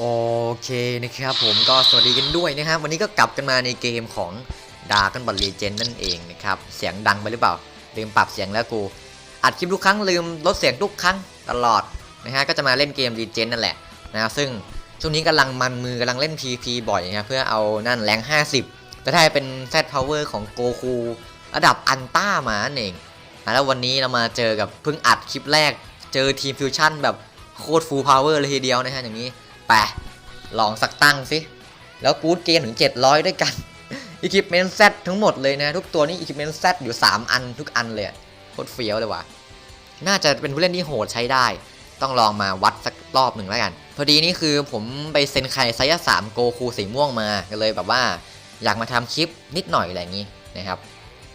โอเคนะครับผมก็สวัสดีกันด้วยนะครับ วันนี้ก็กลับกันมาในเกมของดาร์กันบอลลีเจนนั่นเองนะครับเสียงดังไปหรือเปล่า ลืมปรับเสียงแล้วกู อัดคลิปทุกครั้งลืมลดเสียงทุกครั้งตลอดนะฮะก็จะมาเล่นเกมรีเจนนั่นแหละนะซึ่งช่วงนี้กำลังมันมือกำลังเล่น PP บ่อยนะครับเพื่อเอานั่นแรง 50 แต่ถ้าเป็น Z Power ของโกคูระดับอันต้ามานั่นเองนะแล้ววันนี้เรามาเจอกับเพิ่งอัดคลิปแรก เจอทีมฟิวชั่นแบบโคตรฟูลพาวเวอร์เลยทีเดียวนะฮะอย่างนี้ ไปลองสักตั้งสิ แล้วกูดเกมถึง 700 ด้วยกันอีคิปเมนต์แซทั้งหมดเลยนะ ทุกตัวนี้อีคิปเมนต์แซอยู่ 3 อันทุกอันเลยโคตรเฟี้ยวเลยว่ะน่าจะเป็นผู้เล่นที่โหดใช้ได้ ต้องลองมาวัดสักรอบหนึ่งแล้วกัน พอดีนี่คือผมไปเซ็นไคไซยะสามโกคูสีม่วงมาก็เลยแบบว่า อยากมาทำคลิปนิดหน่อยอะไรอย่างนี้นะครับ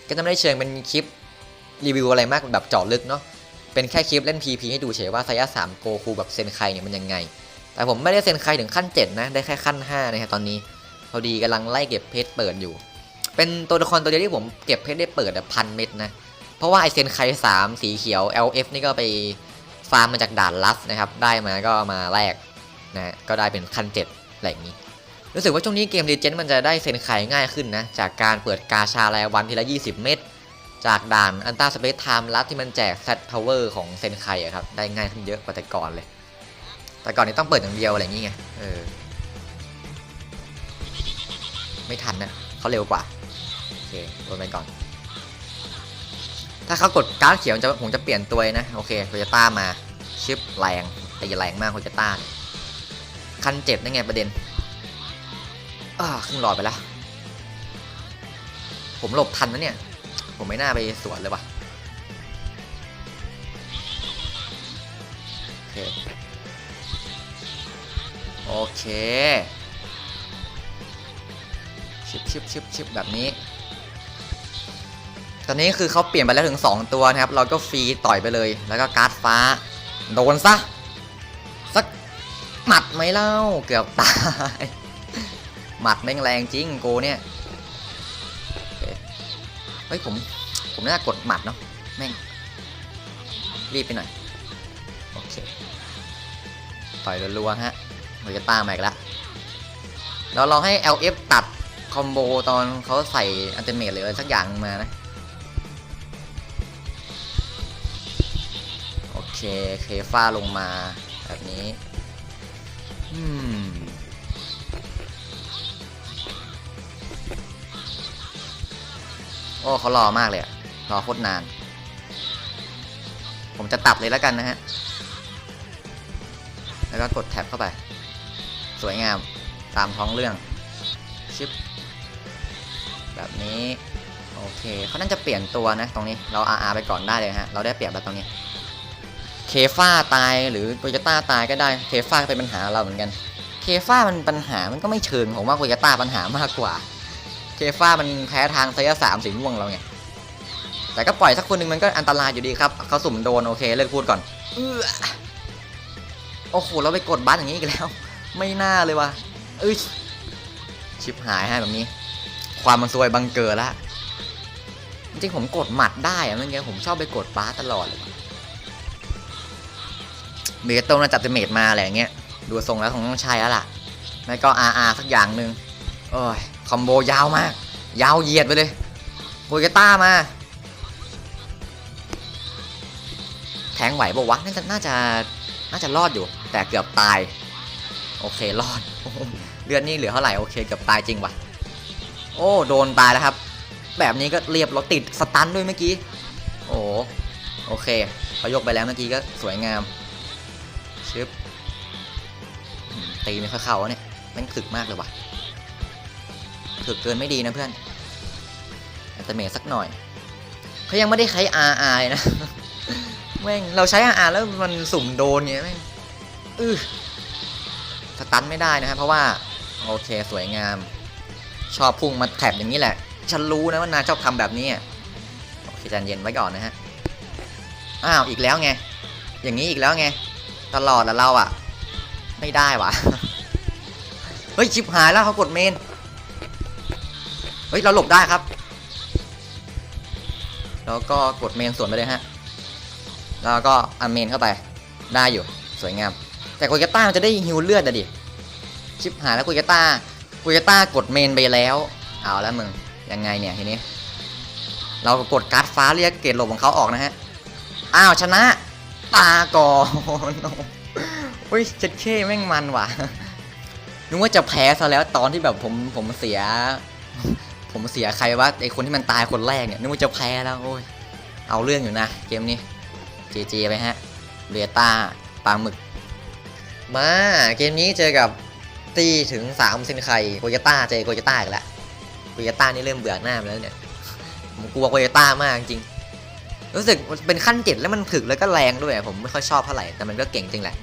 ก็จะไม่ได้เชิงเป็นคลิปรีวิวอะไรมากแบบเจาะลึกเนาะเป็นแค่คลิปเล่น PP ให้ดูเฉยว่าไซยะสามโกคูแบบเซ็นไคเนี่ยมันยังไง แต่ผมไม่ได้เซ็นไคถึงขั้น 7 นะ ได้แค่ขั้น5นะครับตอนนี้พอดีกำลังไล่เก็บเพชรเปิดอยู่ เป็นตัวละครตัวเดียวที่ผมเก็บเพชรได้เปิดแบบพันเม็ดนะ เพราะว่าไอเซนไค3สีเขียว LF นี่ก็ไปฟาร์มมาจากด่านลัสนะครับ ได้มาก็มาแลกนะ ก็ได้เป็นขั้น7อะไรอย่างนี้ รู้สึกว่าช่วงนี้เกมดีเจนมันจะได้เซนไคง่ายขึ้นนะ จากการเปิดกาชารายวันทีละ 20 เม็ด จากด่านอันต้าสเปซไทม์ลับที่มันแจก Z Power ของเซนไคอะครับ ได้ง่ายขึ้นเยอะกว่าแต่ก่อนเลย แต่ก่อนนี้ต้องเปิดอย่างเดียวอะไรอย่างงี้ไงเออไม่ทันนะเขาเร็วกว่าโอเคโดนไปก่อน ถ้าเขากดการ์ดเขียวจะผมจะเปลี่ยนตัวนะโอเคโคจต้ามาชิปแรงแตีแรงมากโคจต้าคันเจ็บนั่นไงประเด็นอ่าครึ่งหลอดไปแล้ว ผมหลบทันนะเนี่ย ผมไม่น่าไปสวนเลยว่ะโอเค โอเคชิบชิบชิบชิบแบบนี้ ตอนนี้คือเขาเปลี่ยนไปแล้วถึง 2 ตัวนะครับ เราก็ฟรีต่อยไปเลย แล้วก็การ์ดฟ้า โดนซะ สักหมัดไหมเล่า เกือบตาย หมัดแม่งแรงจริงโกเนี่ย เฮ้ยผม ผมน่ากดหมัดเนาะ แม่ง รีบไปหน่อย โอเค ต่อยรัวๆฮะ โมจะตามมาอีกแล้วเราลองให้ LF ตัดคอมโบตอนเขาใส่อันเตเมทหรืออะไรสักอย่างมานะ โอเคเคฟ้าลงมาแบบนี้ อืมโอ้เขารอมากเลยอะรอโคตรนาน ผมจะตัดเลยแล้วกันนะฮะ แล้วก็กดแท็บเข้าไป สวยงามตามท้องเรื่องชิปแบบนี้โอเคเขาน่าจะเปลี่ยนตัวนะตรงนี้เรา RR ไปก่อนได้เลยฮะ เราได้เปรียบแล้วตรงนี้ เคฟ้าตายหรือโตโยต้าตายก็ได้ เคฟ้าเป็นปัญหาเราเหมือนกัน เคฟ้ามันปัญหามันก็ไม่เชิงผมว่าโตโยต้าปัญหามากกว่า เคฟ้ามันแพ้ทางไซยะสามสีม่วงเราไง แต่ก็ปล่อยสักคนหนึ่งมันก็อันตรายอยู่ดีครับเขาสุ่มโดนโอเคเลิกพูดก่อนอโอ้โหเราไปกดบัสอย่างนี้อีกแล้ว ไม่น่าเลยว่ะเอ้ยชิบหายฮะแบบนี้ ความมันซวยบังเกิดละจริงผมกดหมัดได้อะเมื่อกี้ผมชอบไปกดบัสตลอดเลยว่ะเบโต้น่าจับเตเมดมาอะไรอย่างเงี้ยดูทรงแล้วคงต้องใช่แล้วล่ะไม่ก็ RR สักอย่างหนึ่งโอ้ยคอมโบยาวมาก ยาวเหยียดไปเลยโบเกต้ามาแทงไหวบอกวะน่าจะน่าจะน่าจะรอดอยู่ แต่เกือบตาย โอเครอด เลือดนี่เหลือเท่าไหร่โอเคเกือบตายจริงวะโอ้โดนตายแล้วครับ แบบนี้ก็เรียบราติดสตันด้วยเมื่อกี้ โอ้โอเคเขายกไปแล้วเมื่อกี้ก็สวยงามชึบตีไม่ค่อยเข้าเนี่ยแมันถึกมากเลยวะถึกเกินไม่ดีนะเพื่อนแต่เมสักหน่อยเขายังไม่ได้ใช้ RR นะแม่งเราใช้ RR แล้วมันสุ่มโดนเงี้ยแม่งอือ ตันไม่ได้นะครับ เพราะว่าโอเคสวยงาม ชอบพุ่งมาแถบอย่างนี้แหละ ฉันรู้นะว่านาชอบทำแบบนี้โอเคใจเย็นไว้ก่อนนะฮะอ้าวอีกแล้วไง อย่างนี้อีกแล้วไง ตลอดแล้วเราอะไม่ได้วะเฮ้ยชิบหายแล้วเขากดเมนเฮ้ยเราหลบได้ครับ แล้วก็กดเมนสวนไปเลยฮะแล้วก็อันเมนเข้าไปได้อยู่สวยงาม แต่โกเกต้ามันจะได้ฮิวเลือดอะดิ ชิปหายแล้วกุยต้ากุยต้ากดเมนไปแล้ว เอาแล้วมึง ยังไงเนี่ยทีนี้ เรากดการ์ดฟ้าเรียกเกรดหลบของเขาออกนะฮะ อ้าวชนะ ตาก่อนอุ้ยเจ็ดเคแม่งมันว่ะนึกว่าจะแพ้ซะแล้วตอนที่แบบผมผมเสีย ผมเสียใครวะไอคนที่มันตายคนแรกเนี่ยนึกว่าจะแพ้แล้วโอ้ยเอาเรื่องอยู่นะเกมนี้เจเจไปฮะเบียต้าปลาหมึก มาเกมนี้เจอกับ ตีถึง3เซนไข่โกยต้าเจอโกยต้าอีกแล้วโกยต้านี่เริ่มเบื่อหน้าไปแล้วเนี่ยผมกลัวโกยต้ามากจริงรู้สึกมันเป็นขั้นเจ็ดแล้วมันถึกแล้วก็แรงด้วย ผมไม่ค่อยชอบเท่าไหร่แต่มันก็เก่งจริงแหละ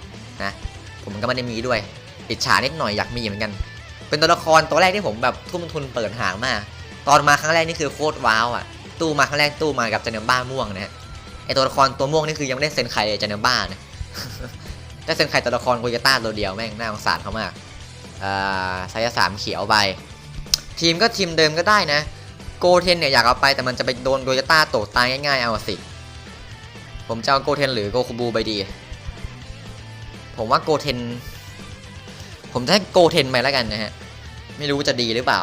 นะผมก็ไม่ได้มีด้วยอิจฉานิดหน่อยอยากมีเหมือนกัน เป็นตัวละครตัวแรกที่ผมแบบทุ่มทุนเปิดหางมาก ตอนมาครั้งแรกนี่คือโคตรว้าวอะตู้มาครั้งแรกตู้มากับเจเนบ้าม่วงนะฮะไอตัวละครตัวม่วงนี่คือยังไม่ได้เซ็นใครเลยเจเนบ้านะได้เซ็นใครตัวละครโกยต้าตัวเดียวแม่งน่าสงสารเขามาก ไซยาสามเขียวไป ทีมก็ทีมเดิมก็ได้นะ โกเทนเนี่ยอยากเอาไปแต่มันจะไปโดนโดยต้าตกตายง่ายๆเอาสิ ผมจะเอาโกเทนหรือโกคูบูไปดี ผมว่าโกเทน ผมจะให้โกเทนไปแล้วกันนะฮะ ไม่รู้จะดีหรือเปล่า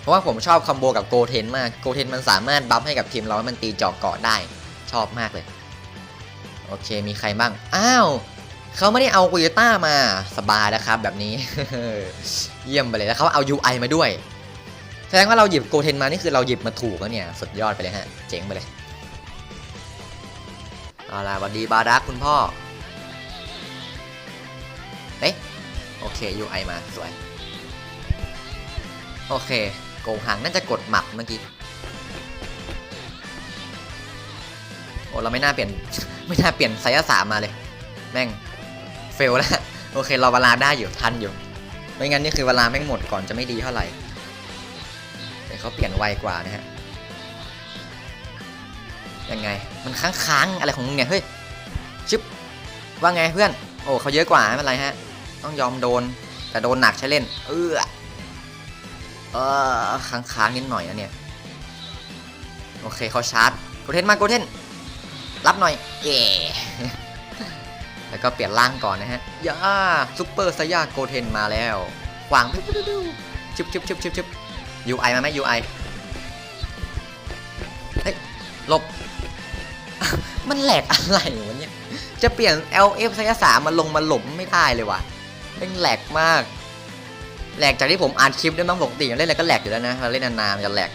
เพราะว่าผมชอบคอมโบกับโกเทนมาก โกเทนมันสามารถบัฟให้กับทีมเราให้มันตีจอกเกาะได้ ชอบมากเลย โอเคมีใครบ้าง อ้าว เขาไม่ได้เอากุยต้ามาสบายแล้วครับแบบนี้ เยี่ยมไปเลยแล้วเขาเอา UI มาด้วย แสดงว่าเราหยิบโกเทนมานี่คือเราหยิบมาถูกแล้วเนี่ย สุดยอดไปเลยฮะ เจ๋งไปเลยเอาล่ะสวัสดีบาดักคุณพ่อ เอ๊ะโอเค UI มาสวย โอเค โกงหังน่าจะกดหมับเมื่อกี้โอ้เราไม่น่าเปลี่ยน ไม่น่าเปลี่ยนไซส์สามมาเลย แม่ง ฟลแล้ว โอเคเราเวลาได้อยู่ทันอยู่ ไม่งั้นนี่คือเวลาแม่งหมดก่อนจะไม่ดีเท่าไหร่แต่เขาเปลี่ยนไวกว่านะฮะ ยังไง มันค้างๆอะไรของมึงเนี่ย เฮ้ย ชิปว่าไงเพื่อน โอ้เขาเยอะกว่าไม่เป็นไรฮะ ต้องยอมโดน แต่โดนหนักใช้เล่น เออเออค้างๆนิดหน่อยนะเนี่ย โอเคเขาชาร์จโกเทนมาโกเทนรับหน่อย เย่ แล้วก็เปลี่ยนร่างก่อนนะฮะย่าซุปเปอร์ไซยาโกเทนมาแล้ววางชุบชุบชุบชุบชุบยูไอมาไหมยูไอเฮ้ยหลบ มันแหลกอะไรวะเนี่ย จะเปลี่ยน LF ไซยาสามาลงมาหลบไม่ได้เลยว่ะเป็นแหลกมาก แหลกจากที่ผมอ่านคลิปด้วยมั้งปกติเล่นอะไรก็แหลกอยู่แล้วนะเราเล่นนานๆมันจะแหลก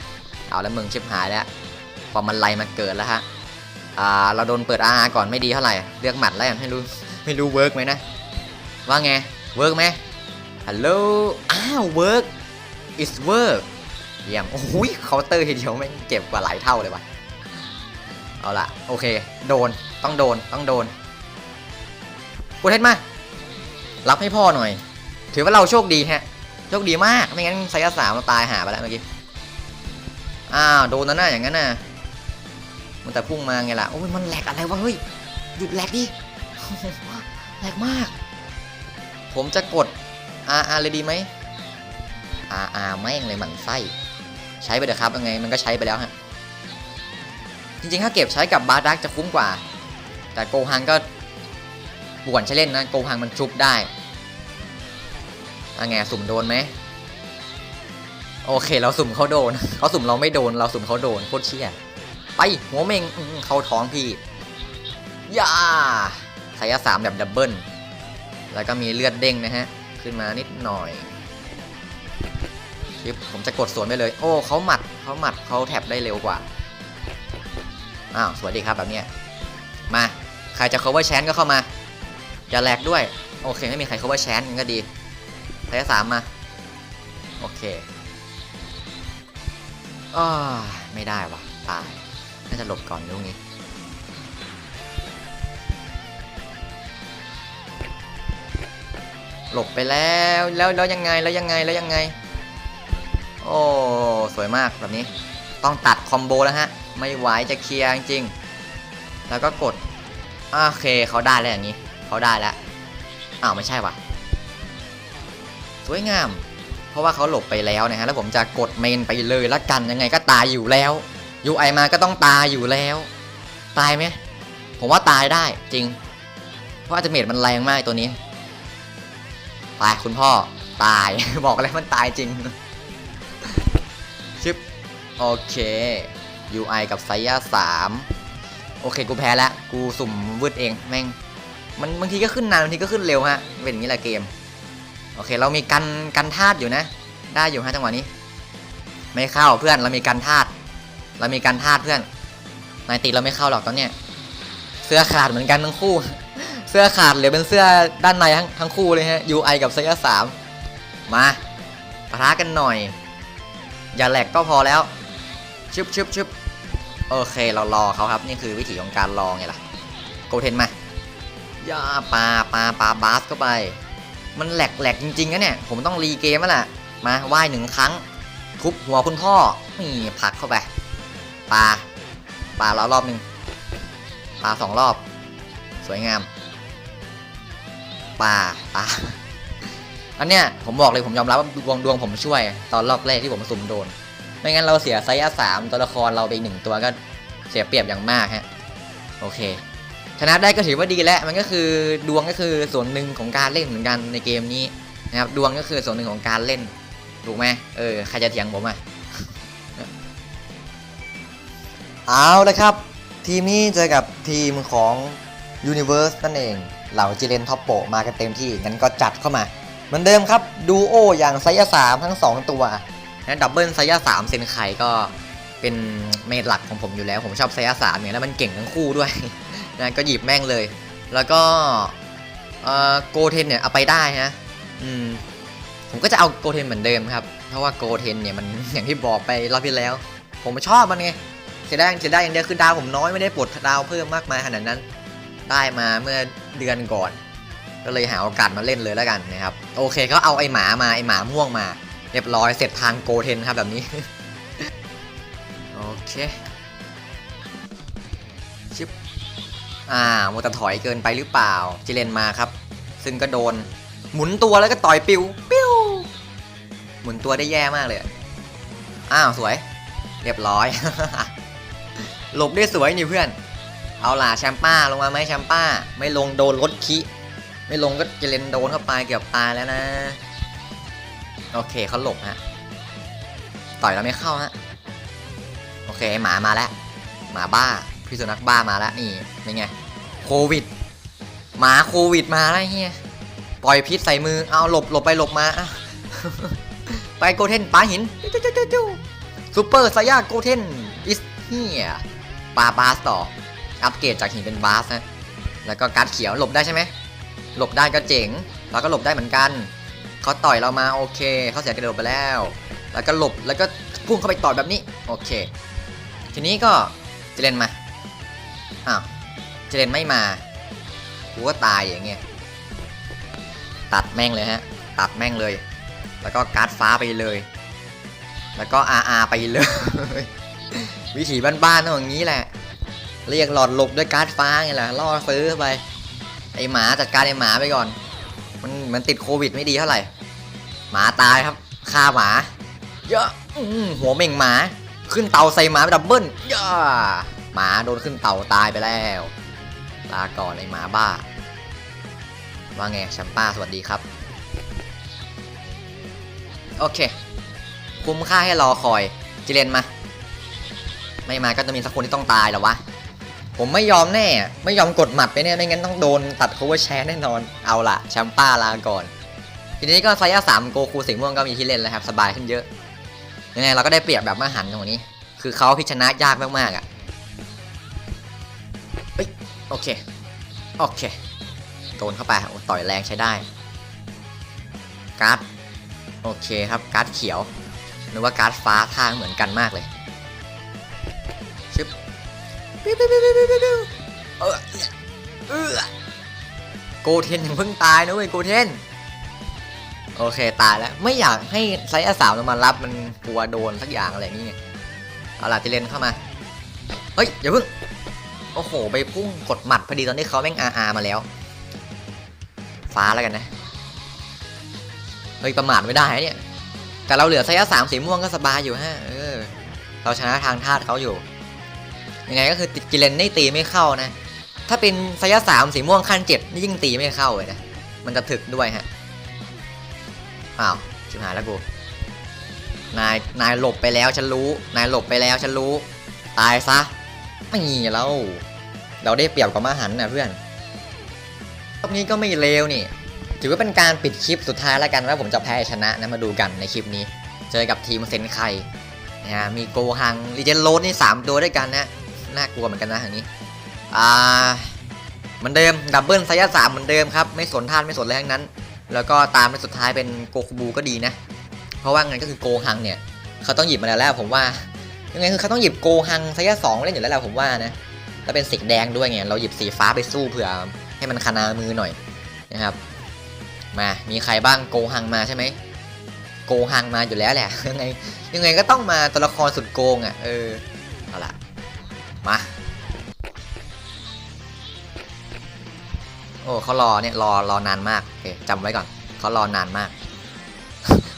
เอาแล้วมึงชิบหายแล้วพอมันไล่มาเกิดแล้วฮะ อ่า เราโดนเปิดอาก่อนไม่ดีเท่าไหร่ เลือกหมัดแล้วยังไม่รู้ ไม่รู้เวิร์กไหมนะ ว่าไง เวิร์กไหมฮัลโหล อ้าว เวิร์ก is work เยี่ยม โอ้โหเคาน์เตอร์ทีเดียวแม่งเจ็บกว่าหลายเท่าเลยว่ะ เอาละโอเค โดน ต้องโดน ต้องโดนกูเทนมา รับให้พ่อหน่อย ถือว่าเราโชคดีฮะ โชคดีมาก ไม่งั้นไซยาสามเราตายหาไปแล้วเมื่อกี้ อ้าว โดนนะน่าอย่างนั้นน่ะ มันแต่พุ่งมาไงล่ะ โอ้ย มันแหลกอะไรวะ เฮ้ย หยุดแหลกดิ แหลกมาก ผมจะกด RR เลยดีไหม RR แม่งเลยหมันไส้ ใช้ไปเถอะครับยังไง มันก็ใช้ไปแล้วฮะ จริงๆ ถ้าเก็บใช้กับบาร์ดักจะคุ้มกว่า แต่โกฮังก็ป่วนใช้เล่นนะ โกฮังมันชุบได้อะไงสุ่มโดนไหม โอเค เราสุ่มเขาโดน เขาสุ่มเราไม่โดน เราสุ่มเขาโดน โคตรเชี่ย ไป หัวเมงเข้าท้องพี่ ย่า ไซยาสามแบบดับเบิลแล้วก็มีเลือดเด้งนะฮะ ขึ้นมานิดหน่อยชิปผมจะกดสวนไปเลย โอ้เขาหมัดเขาหมัดเขาแท็บได้เร็วกว่า อ้าวสวัสดีครับแบบเนี้ยมา ใครจะ cover แชนก็เข้ามาอย่าแลกด้วย โอเค ไม่มีใคร cover แชนก็ดีไซยาสามมา โอเคอ้าไม่ได้วะตาย น่าจะหลบก่อนลูกนี้ หลบไปแล้วแล้วแล้วยังไงแล้วยังไงแล้วยังไง โอ้สวยมากแบบนี้ ต้องตัดคอมโบแล้วฮะ ไม่ไหวจะเคลียร์จริงๆแล้วก็กดโอเคเขาได้แล้วอย่างนี้เขาได้แล้วอ้าวไม่ใช่ว่ะสวยงาม เพราะว่าเขาหลบไปแล้วนะฮะแล้วผมจะกดเมนไปเลยละกันยังไงก็ตายอยู่แล้ว UI มาก็ต้องตายอยู่แล้ว ตายไหมผมว่าตายได้จริง เพราะอัลติเมทมันแรงมากตัวนี้ ตายคุณพ่อตาย บอกเลยมันตายจริงชึบโอเค UI กับไซย่าสามโอเคกูแพ้แล้ว กูสุ่มวืดเองแม่งมันบางทีก็ขึ้นนานบางทีก็ขึ้นเร็วฮะเป็นอย่างนี้แหละเกม โอเคเรามีกันกันธาตุอยู่นะ ได้อยู่ฮะจังหวะนี้ ไม่เข้าเพื่อนเรามีกันธาตุเรามีกันธาตุเพื่อนนายตีเราไม่เข้าหรอกตอนเนี้ยเสื้อขาดเหมือนกันทั้งคู่ เสื้อขาดเหลือเป็นเสื้อด้านในทั้งทั้งคู่เลยฮะ UI กับไซย่าสามมาปะทะกันหน่อย อย่าแหลกก็พอแล้วชึบชึบชึบโอเคเรารอเขาครับ นี่คือวิธีของการรอไงล่ะ โกเทนมาย่าปาปาปาบาสเข้าไป มันแหลกแหลกจริงๆนะเนี่ย ผมต้องรีเกมแล้วล่ะ มาว่ายหนึ่งครั้ง ทุบหัวคุณพ่อนี่ผลักเข้าไปปาปาแล้วรอบหนึ่งปาสองรอบ สวยงาม ปลาปลาอันเนี้ยผมบอกเลยผมยอมรับว่าดวงดวงผมช่วย ตอนรอบแรกที่ผมสุ่มโดน ไม่งั้นเราเสียไซส์สามตัวละครเราไปหนึ่งตัวก็เสียเปรียบอย่างมากฮะ โอเค ชนะได้ก็ถือว่าดีแล้ว มันก็คือดวงก็คือส่วนหนึ่งของการเล่นเหมือนกันในเกมนี้นะครับดวงก็คือส่วนหนึ่งของการเล่น ถูกไหมเออใครจะเถียงผมอะเอาละครับ ทีมนี้เจอกับทีมของ Universe นั่นเอง เหล่าจิเลนท็อปโปมากันเต็มที่งั้นก็จัดเข้ามา เหมือนเดิมครับดูโออย่างไซยาสามทั้ง 2 ตัวนะดับเบิลไซยาสามเซนไคก็เป็นเมดหลักของผมอยู่แล้ว ผมชอบไซยาสามเนี่ยแล้วมันเก่งทั้งคู่ด้วยนะก็หยิบแม่งเลย แล้วก็โกเทนเนี่ยเอาไปได้นะอืมผมก็จะเอาโกเทนเหมือนเดิมครับ เพราะว่าโกเทนเนี่ยมันอย่างที่บอกไปรอบที่แล้ว ผมชอบมันไงเสียดายเสียดายอย่างเดียวคือดาวผมน้อยไม่ได้ปลดดาวเพิ่มมากมายขนาดนั้น ได้มาเมื่อเดือนก่อน ก็เลยหาโอกาสมาเล่นเลยแล้วกันนะครับ โอเคเขาเอาไอหมามาไอหมาม่วงมา เรียบร้อยเสร็จทางโกเทนครับแบบนี้ โอเคชิบอ่าโมวแตถอยเกินไปหรือเปล่าจิเลนมาครับ ซึ่งก็โดน หมุนตัวแล้วก็ต่อยปิวปิวหมุนตัวได้แย่มากเลย อ้าวสวย เรียบร้อย หลบได้สวยนี่เพื่อน เอาล่ะแชมป้าลงมาไหมแชมป้า ไม่ลงโดนรถคิไม่ลงก็เจเลนโดนเข้าไปเกือบตายแล้วนะ โอเคเขาหลบฮะ ต่อยแล้วไม่เข้าฮะ โอเคหมามาแล้ว หมาบ้าพิษสุนัขบ้ามาแล้วนี่เป็นไงโควิด หมาโควิดมาแล้วเฮียปล่อยพิษใส่มือเอาหลบหลบไปหลบมาไปโกเทนปาหินซูเปอร์ไซยาโกเทนอิสเฮียปาบาสต่อ อัปเกรดจากหินเป็นบาสนะแล้วก็การ์ดเขียวหลบได้ใช่ไหมหลบได้ก็เจ๋งเราก็หลบได้เหมือนกันเขาต่อยเรามาโอเคเขาเสียกระโดดไปแล้ว แล้วก็หลบแล้วก็พุ่งเข้าไปต่อยแบบนี้โอเค ทีนี้ก็เจเลนมาอ้าวเจเลนไม่มากูก็ตายอย่างเงี้ยตัดแม่งเลยฮะตัดแม่งเลย แล้วก็การ์ดฟ้าไปเลย แล้วก็อาอาไปเลย วิถีบ้านๆต้องอย่างนี้แหละ เรียกหลอดหลบด้วยการ์ดฟ้าไงล่ะล่อซื้อไป ไอหมาจัดการไอหมาไปก่อน มันมันติดโควิดไม่ดีเท่าไหร่ หมาตายครับฆ่าหมา เยอะหัวเม่งหมา ขึ้นเตาใส่หมาดับเบิ้ลเยอะหมาโดนขึ้นเตาตายไปแล้วลาก่อนไอหมาบ้า ว่าไงแชมป้าสวัสดีครับ โอเค คุ้มค่าให้รอคอยจิเลนมา ไม่มาก็จะมีสักคนที่ต้องตายแล้ววะ ผมไม่ยอมแน่ ไม่ยอมกดหมัดไปเนี่ยไม่งั้นต้องโดนตัด cover share แน่นอน เอาล่ะแชมป้าลาก่อน ทีนี้ก็ไซย่าสามโกคูสีม่วงก็มีที่เล่นแล้วครับ สบายขึ้นเยอะ ยังไงเราก็ได้เปรียบแบบมาหันตรงนี้ คือเขาพิชนะยากมากๆอะเอ้ยโอเค โอเค โดนเข้าไปต่อยแรงใช้ได้ การ์ด โอเคครับ การ์ดเขียวนึกว่าการ์ดฟ้าทางเหมือนกันมากเลย ปิ้วปิ้วปิ้วปิ้วปิ้วปิ้วเออเออโกเทนยังเพิ่งตายนะเว้ยโกเทนโอเคตายแล้วไม่อยากให้ไซส์อาสามมันมารับมันกลัวโดนสักอย่างอะไรนี่เอาล่ะทีเลนเข้ามาเฮ้ยอย่าเพิ่งโอ้โหไปพุ่งกดหมัดพอดีตอนที่เขาแม่งอาอามาแล้ว ฟ้าแล้วกันนะเฮ้ยประมาทไม่ได้เนี่ยแต่เราเหลือไซส์สามสีม่วงก็สบายอยู่ฮะเออเราชนะทางธาตุเขาอยู่ ยังไงก็คือติดกิเลนนี่ตีไม่เข้านะ ถ้าเป็นไซยสามสีม่วงขั้นเจ็ดนี่ยิ่งตีไม่เข้าเลยนะ มันจะถึกด้วยฮะอ้าวชิบหายแล้วกู นาย นายหลบไปแล้วฉันรู้ นายหลบไปแล้วฉันรู้ ตายซะ ไม่แล้ว เราได้เปรียบกับมาหันนะเพื่อนรอบนี้ก็ไม่เลวนี่ ถือว่าเป็นการปิดคลิปสุดท้ายแล้วกันว่าผมจะแพ้ชนะนะมาดูกันในคลิปนี้ เจอกับทีมเซนไคนะฮะมีโกฮังลีเจนโรดนี่ 3 ตัวด้วยกันนะ น่ากลัวเหมือนกันนะทางนี้ อ่าเหมือนเดิมดับเบิลไซยาสามเหมือนเดิมครับไม่สนท่านไม่สนอะไรทั้งนั้น แล้วก็ตามไปสุดท้ายเป็นโกคูบูก็ดีนะ เพราะว่างั้นก็คือโกฮังเนี่ยเขาต้องหยิบมาแล้วแหละผมว่ายังไงคือเขาต้องหยิบโกฮังไซยาสองเล่นอยู่แล้วแหละผมว่านะแล้วเป็นสีแดงด้วยไงเราหยิบสีฟ้าไปสู้เผื่อให้มันคานามือหน่อยนะครับ มามีใครบ้างโกฮังมาใช่ไหมโกฮังมาอยู่แล้วแหละยังไงยังไงก็ต้องมาตัวละครสุดโกงอะเออ โอ้เขารอเนี่ยรอรอนานมากโอเคจำไว้ก่อนเขารอนานมาก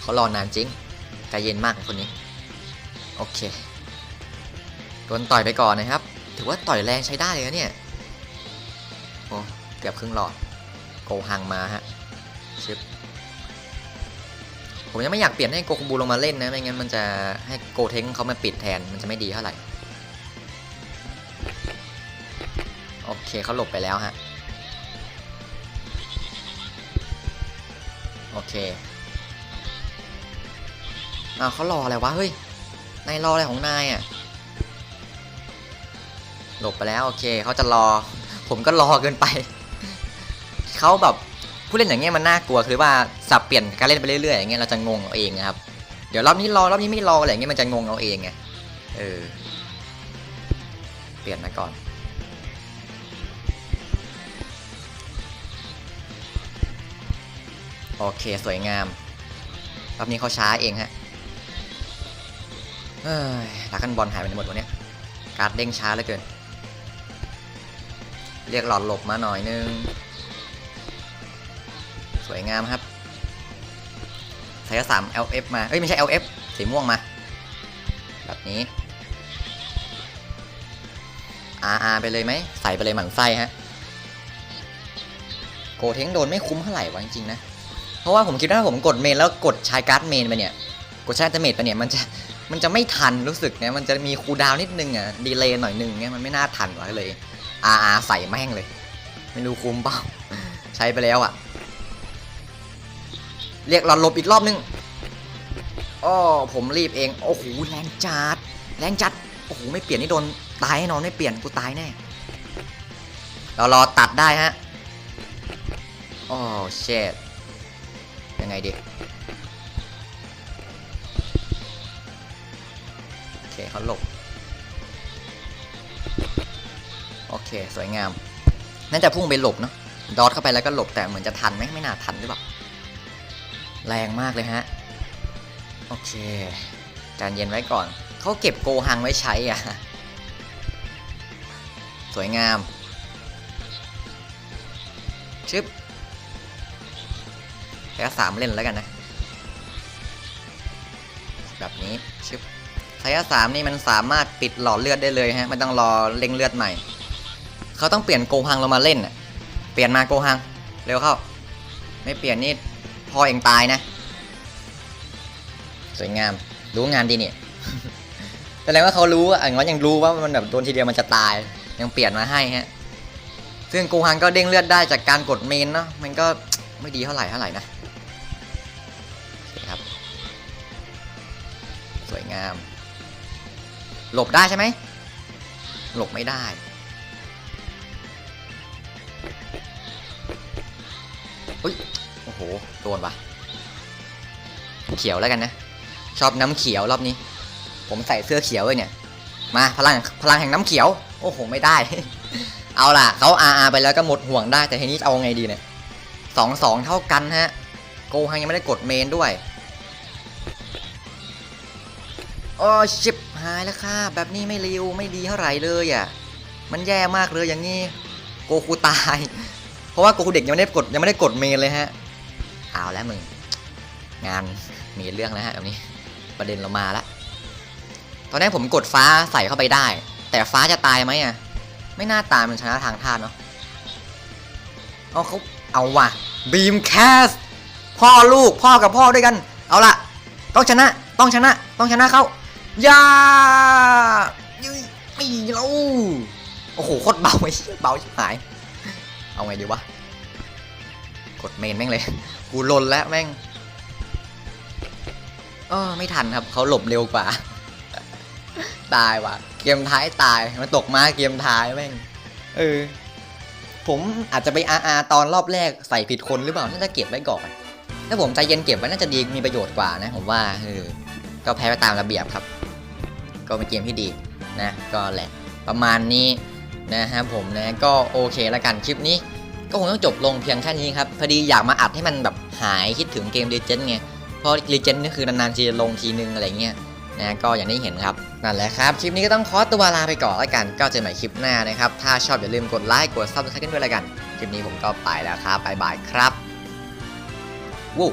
เขารอนานจริงใจเย็นมากคนนี้ โอเคโดนต่อยไปก่อนนะครับ ถือว่าต่อยแรงใช้ได้เลยนะเนี่ยโอ้เกือบครึ่งหลอดโกหังมาฮะชิปผมยังไม่อยากเปลี่ยนให้โกคุบูลงมาเล่นนะไม่งั้นมันจะให้โกเทงเขามาปิดแทนมันจะไม่ดีเท่าไหร่โอเคเขาหลบไปแล้วฮะ อเคอ้าวเขารออะไรวะ เฮ้ย นายรออะไรของนายอะ หลบไปแล้ว โอเค เขาจะรอ ผมก็รอเกินไป เขาแบบผู้เล่นอย่างเงี้ยมันน่ากลัวคือว่าสับเปลี่ยนการเล่นไปเรื่อยๆอย่างเงี้ยเราจะงงเอาเองนะครับ เดี๋ยวรอบนี้รอรอบนี้ไม่รออะไรอย่างเงี้ยมันจะงงเอาเองไง เออ เปลี่ยนมาก่อน โอเคสวยงามรอบนี้เขาช้าเองฮะเฮ้ยลักกันบอลหายไปหมดวะเนี่ยการ์ดเด้งช้าเหลือเกิน เรียกหลอดหลบมาหน่อยนึง สวยงามครับใส่สาม LF มา เอ้ย ไม่ใช่ LF สีม่วงมา แบบนี้ RR ไปเลยไหม ใส่ไปเลยหมั่นไส้ฮะ โกเทงโดนไม่คุ้มเท่าไหร่วะจริงๆนะ เพราะว่าผมคิดว่าถ้าผมกดเมนแล้วกดใช้การ์ดเมนไปเนี่ย กดใช้อัลติเมทไปเนี่ยมันจะมันจะไม่ทันรู้สึกเนี่ยมันจะมีคูดาวนิดนึงอะดีเลย์หน่อยนึงเนี่ยมันไม่น่าทันวะเลยอาอาใส่แม่งเลย ไม่รู้คุ้มเปล่า ใช้ไปแล้วอะ เรียกหลอดหลบอีกรอบนึงอ้อผมรีบเองโอ้โหแรงจัดแรงจัดโอ้โหไม่เปลี่ยนนี่โดนตายแน่นอนไม่เปลี่ยนกูตายแน่เรารอตัดได้ฮะโอ้เชด ยังไงดีโอเคเขาหลบโอเค สวยงาม น่าจะพุ่งไปหลบเนาะดอทเข้าไปแล้วก็หลบแต่เหมือนจะทันไหมไม่น่าทันหรือเปล่าแรงมากเลยฮะ โอเคใจเย็นไว้ก่อน เขาเก็บโกหังไว้ใช้อะ สวยงามชึบ แค่สามเล่นแล้วกันนะ แบบนี้ชึบไซยสามนี่มันสามารถปิดหลอดเลือดได้เลยฮะไม่ต้องรอเล่งเลือดใหม่ เขาต้องเปลี่ยนโกฮังเรามาเล่นเปลี่ยนมาโกฮังเร็วเข้า ไม่เปลี่ยนนี่พ่อเองตายนะ สวยงาม รู้งานดีเนี่ยแสดงว่าเขารู้อะอย่างน้อยยังรู้ว่ามันแบบโดนทีเดียวมันจะตาย ยังเปลี่ยนมาให้ฮะ ซึ่งโกฮังก็เด้งเลือดได้จากการกดเมนเนาะมันก็ไม่ดีเท่าไหร่เท่าไหร่นะ งาม หลบได้ใช่ไหม หลบไม่ได้ อุ้ย โอ้โห โดนปะเขียวแล้วกันนะ ชอบน้ำเขียวรอบนี้ ผมใส่เสื้อเขียวเลยเนี่ย มาพลังพลังแห่งน้ำเขียว โอ้โห ไม่ได้ เอาล่ะเขาอาอาไปแล้วก็หมดห่วงได้แต่ทีนี้เอาไงดีเนี่ยสองสองเท่ากันฮะ โกฮังยังไม่ได้กดเมนด้วย โอ้ชิบหายแล้วค่ะ แบบนี้ไม่ริวไม่ดีเท่าไหร่เลยอะ มันแย่มากเลยอย่างนี้ โกคูตาย เพราะว่าโกคูเด็กยังไม่ได้กดยังไม่ได้กดเมนเลยฮะ เอาแล้วมึง งานมีเรื่องแล้วฮะแบบนี้ ประเด็นเรามาละ ตอนนี้ผมกดฟ้าใส่เข้าไปได้ แต่ฟ้าจะตายไหมอะ ไม่น่าตายมันชนะทางธาตุเนาะเอาเขาเอาว่ะบีมแคสพ่อลูกพ่อกับพ่อด้วยกัน เอาละต้องชนะต้องชนะต้องชนะเขา ยายืยไม่เราโอ้โหโคตรเบาไอ้เลยเบาชิบหาย เอาไงดีวะ กดเมนแม่งเลย กูลนแล้วแม่งเออไม่ทันครับเขาหลบเร็วกว่า ตายว่ะ เกมท้ายตายมันตกมาเกมท้ายแม่ง เออ ผมอาจจะไปอาอาตอนรอบแรกใส่ผิดคนหรือเปล่า น่าจะเก็บไว้ก่อน ถ้าผมใจเย็นเก็บไว้น่าจะดีมีประโยชน์กว่านะ ผมว่า เออ ก็แพ้ไปตามระเบียบครับ ก็เป็นเกมที่ดีนะก็แหละประมาณนี้นะครับผมนะก็โอเคแล้วกันคลิปนี้ ก็คงต้องจบลงเพียงแค่นี้ครับพอดีอยากมาอัดให้มันแบบหายคิดถึงเกม Legend ไงเพราะ Legend นี่คือนานๆทีจะลงทีนึงอะไรเงี้ยนะก็อย่างที่เห็นครับนั่นแหละครับ คลิปนี้ก็ต้องขอตัวลาไปก่อนแล้วกัน ก็เจอกันใหม่คลิปหน้านะครับ ถ้าชอบอย่าลืมกดไลค์กดซับสไครต์กันด้วยแล้วกัน คลิปนี้ผมก็ไปแล้วครับบายบายครับวู้